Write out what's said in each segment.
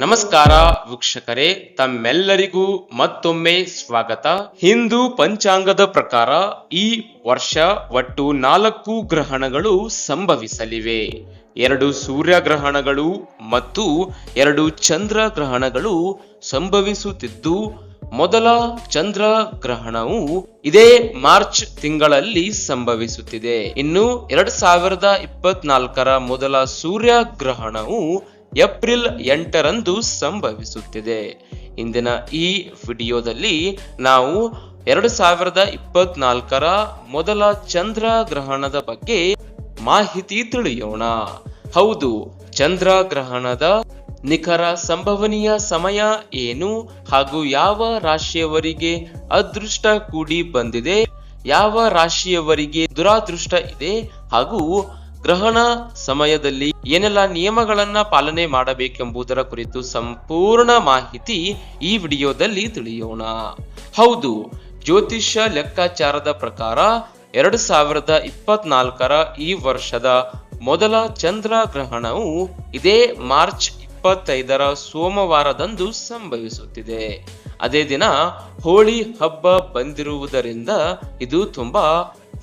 ನಮಸ್ಕಾರ ವೀಕ್ಷಕರೇ, ತಮ್ಮೆಲ್ಲರಿಗೂ ಮತ್ತೊಮ್ಮೆ ಸ್ವಾಗತ. ಹಿಂದೂ ಪಂಚಾಂಗದ ಪ್ರಕಾರ ಈ ವರ್ಷ ಒಟ್ಟು ನಾಲ್ಕು ಗ್ರಹಣಗಳು ಸಂಭವಿಸಲಿವೆ. ಎರಡು ಸೂರ್ಯಗ್ರಹಣಗಳು ಮತ್ತು ಎರಡು ಚಂದ್ರ ಗ್ರಹಣಗಳು ಸಂಭವಿಸುತ್ತಿದ್ದು, ಮೊದಲ ಚಂದ್ರ ಗ್ರಹಣವು ಇದೇ ಮಾರ್ಚ್ ತಿಂಗಳಲ್ಲಿ ಸಂಭವಿಸುತ್ತಿದೆ. ಇನ್ನು ಎರಡ್ ಸಾವಿರದ ಇಪ್ಪತ್ನಾಲ್ಕರ ಮೊದಲ ಸೂರ್ಯ ಗ್ರಹಣವು ಏಪ್ರಿಲ್ ಎಂಟರಂದು ಸಂಭವಿಸುತ್ತಿದೆ. ಇಂದಿನ ಈ ವಿಡಿಯೋದಲ್ಲಿ ನಾವು ಎರಡು ಸಾವಿರದ ಇಪ್ಪತ್ನಾಲ್ಕರ ಮೊದಲ ಚಂದ್ರ ಗ್ರಹಣದ ಬಗ್ಗೆ ಮಾಹಿತಿ ತಿಳಿಯೋಣ. ಹೌದು ಚಂದ್ರ ಗ್ರಹಣದ ನಿಖರ ಸಂಭವನೀಯ ಸಮಯ ಏನು ಹಾಗೂ ಯಾವ ರಾಶಿಯವರಿಗೆ ಅದೃಷ್ಟ ಕೂಡಿ ಬಂದಿದೆ, ಯಾವ ರಾಶಿಯವರಿಗೆ ದುರಾದೃಷ್ಟ ಇದೆ ಹಾಗೂ ಗ್ರಹಣ ಸಮಯದಲ್ಲಿ ಏನೆಲ್ಲ ನಿಯಮಗಳನ್ನ ಪಾಲನೆ ಮಾಡಬೇಕೆಂಬುದರ ಕುರಿತು ಸಂಪೂರ್ಣ ಮಾಹಿತಿ ಈ ವಿಡಿಯೋದಲ್ಲಿ ತಿಳಿಯೋಣ. ಹೌದು, ಜ್ಯೋತಿಷ್ಯ ಲೆಕ್ಕಾಚಾರದ ಪ್ರಕಾರ ಎರಡು ಸಾವಿರದ ಇಪ್ಪತ್ನಾಲ್ಕರ ಈ ವರ್ಷದ ಮೊದಲ ಚಂದ್ರ ಗ್ರಹಣವು ಇದೇ ಮಾರ್ಚ್ ಇಪ್ಪತ್ತೈದರ ಸೋಮವಾರದಂದು ಸಂಭವಿಸುತ್ತಿದೆ. ಅದೇ ದಿನ ಹೋಳಿ ಹಬ್ಬ ಬಂದಿರುವುದರಿಂದ ಇದು ತುಂಬಾ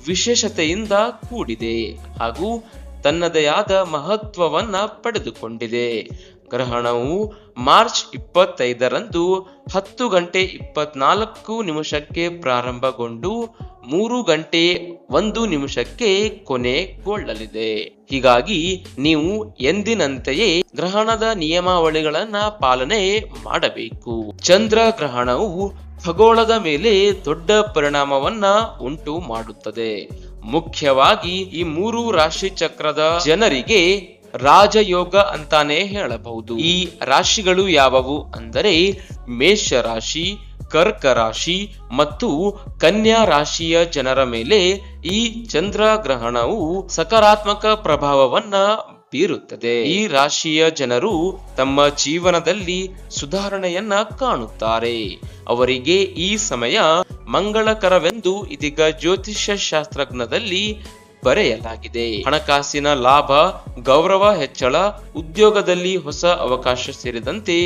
ವಿಶೇಷತೆಯಿಂದ ಕೂಡಿದೆ ಹಾಗೂ ತನ್ನದೇ ಆದ ಮಹತ್ವವನ್ನ ಪಡೆದುಕೊಂಡಿದೆ. ಗ್ರಹಣವು ಮಾರ್ಚ್ ಇಪ್ಪತ್ತೈದರಂದು ಹತ್ತು ಗಂಟೆ ಇಪ್ಪತ್ನಾಲ್ಕು ನಿಮಿಷಕ್ಕೆ ಪ್ರಾರಂಭಗೊಂಡು ಮೂರು ಗಂಟೆ ಒಂದು ನಿಮಿಷಕ್ಕೆ ಕೊನೆಗೊಳ್ಳಲಿದೆ. ಹೀಗಾಗಿ ನೀವು ಎಂದಿನಂತೆಯೇ ಗ್ರಹಣದ ನಿಯಮಾವಳಿಗಳನ್ನ ಪಾಲನೆ ಮಾಡಬೇಕು. ಚಂದ್ರ ಗ್ರಹಣವು ಖಗೋಳದ ಮೇಲೆ ದೊಡ್ಡ ಪರಿಣಾಮವನ್ನ ಉಂಟು ಮಾಡುತ್ತದೆ. ಮುಖ್ಯವಾಗಿ ಈ ಮೂರು ರಾಶಿ ಚಕ್ರದ ಜನರಿಗೆ ರಾಜಯೋಗ ಅಂತಾನೆ ಹೇಳಬಹುದು. ಈ ರಾಶಿಗಳು ಯಾವುವು ಅಂದರೆ ಮೇಷ ರಾಶಿ, ಕರ್ಕ ರಾಶಿ ಮತ್ತು ಕನ್ಯಾ ರಾಶಿಯ ಜನರ ಮೇಲೆ ಈ ಚಂದ್ರ ಗ್ರಹಣವು ಸಕಾರಾತ್ಮಕ ಪ್ರಭಾವವನ್ನ ಬೀರುತ್ತದೆ. ಈ ರಾಶಿಯ ಜನರು ತಮ್ಮ ಜೀವನದಲ್ಲಿ ಸುಧಾರಣೆಯನ್ನ ಕಾಣುತ್ತಾರೆ. ಅವರಿಗೆ ಈ ಸಮಯ ಮಂಗಳಕರವೆಂದು ಇದೀಗ ಜ್ಯೋತಿಷ್ಯ ಶಾಸ್ತ್ರಜ್ಞದಲ್ಲಿ ಬರೆಯಲಾಗಿದೆ. ಹಣಕಾಸಿನ ಲಾಭ, ಗೌರವ ಹೆಚ್ಚಳ, ಉದ್ಯೋಗದಲ್ಲಿ ಹೊಸ ಅವಕಾಶ ಸೇರಿದಂತೆ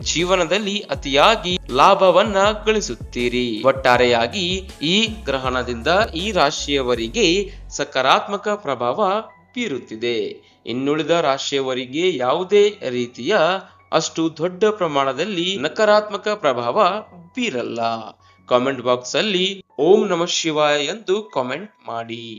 ಜೀವನದಲ್ಲಿ ಅತಿಯಾಗಿ ಲಾಭವನ್ನ ಗಳಿಸುತ್ತೀರಿ. ಒಟ್ಟಾರೆಯಾಗಿ ಈ ಗ್ರಹಣದಿಂದ ಈ ರಾಶಿಯವರಿಗೆ ಸಕಾರಾತ್ಮಕ ಪ್ರಭಾವ ಬೀರುತ್ತಿದೆ. ಇನ್ನುಳಿದ ರಾಶಿಯವರಿಗೆ ಯಾವುದೇ ರೀತಿಯ ಅಷ್ಟು ದೊಡ್ಡ ಪ್ರಮಾಣದಲ್ಲಿ ನಕಾರಾತ್ಮಕ ಪ್ರಭಾವ ಬೀರಲ್ಲ. ಕಾಮೆಂಟ್ ಬಾಕ್ಸ್ ಅಲ್ಲಿ ಓಂ ನಮ ಶಿವಾಯ ಎಂದು ಕಾಮೆಂಟ್ ಮಾಡಿ.